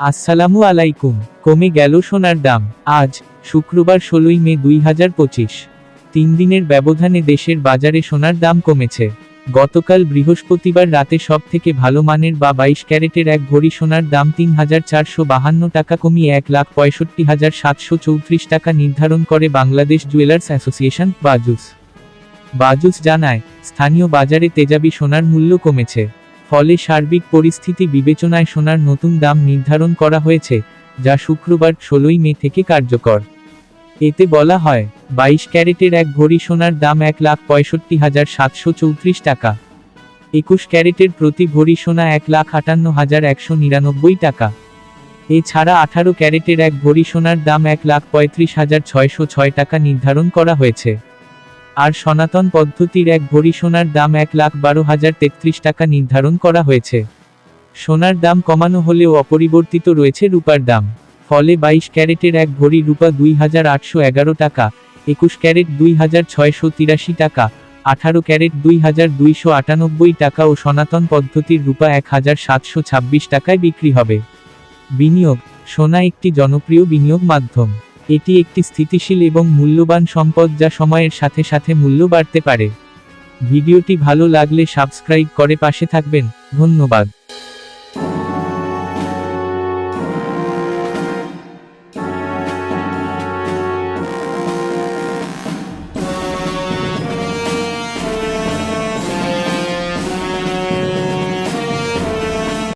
আসসালামু আলাইকুম। কমে গেল সোনার দাম। আজ, শুক্রবার ষোলোই মে দুই হাজার পঁচিশ। তিন দিনের ব্যবধানে দেশের বাজারে সোনার দাম কমেছে। গতকাল বৃহস্পতিবার রাতে সব থেকে ভালো মানের বা বাইশ ক্যারেটের এক ভরি সোনার দাম তিন হাজার চারশো বাহান্ন টাকা কমিয়ে এক লাখ পঁয়ষট্টি হাজার সাতশো চৌত্রিশ টাকা নির্ধারণ করে বাংলাদেশ জুয়েলার্স অ্যাসোসিয়েশন বাজুস। বাজুস জানায়, স্থানীয় বাজারে তেজাবি সোনার মূল্য কমেছে। ফলে সার্বিক পরিস্থিতি বিবেচনায় সোনার নতুন দাম নির্ধারণ করা হয়েছে, যা শুক্রবার ষোলোই মে থেকে কার্যকর। এতে বলা হয়, বাইশ ক্যারেটের এক ভরি সোনার দাম এক লাখ পঁয়ষট্টি হাজার সাতশো চৌত্রিশ টাকা। একুশ ক্যারেটের প্রতি ভরি সোনা এক লাখ আটান্ন হাজার একশো নিরানব্বই টাকা। এছাড়া আঠারো ক্যারেটের এক ভরি সোনার দাম এক লাখ পঁয়ত্রিশ হাজার ছয়শো ছয় টাকা নির্ধারণ করা হয়েছে। আর সনাতন পদ্ধতির এক ভরি সোনার দাম এক লাখ বারো হাজার তেত্রিশ টাকা নির্ধারণ করা হয়েছে। সোনার দাম কমানো হলেও অপরিবর্তিত রয়েছে রূপার দাম। ফলে বাইশ ক্যারেটের এক ভরি রূপা দুই হাজার আটশো এগারো টাকা, একুশ ক্যারেট দুই হাজার ছয়শো তিরাশি টাকা, আঠারো ক্যারেট দুই হাজার দুইশো আটানব্বই টাকা ও সনাতন পদ্ধতির রূপা এক হাজার সাতশো ছাব্বিশ টাকায় বিক্রি হবে। বিনিয়োগ, সোনা একটি জনপ্রিয় বিনিয়োগ মাধ্যম। এটি একটি স্থিতিশীল এবং মূল্যবান সম্পদ যা সময়ের সাথে সাথে মূল্য বাড়তে পারে। ভিডিওটি ভালো লাগলে সাবস্ক্রাইব করে পাশে থাকবেন। ধন্যবাদ।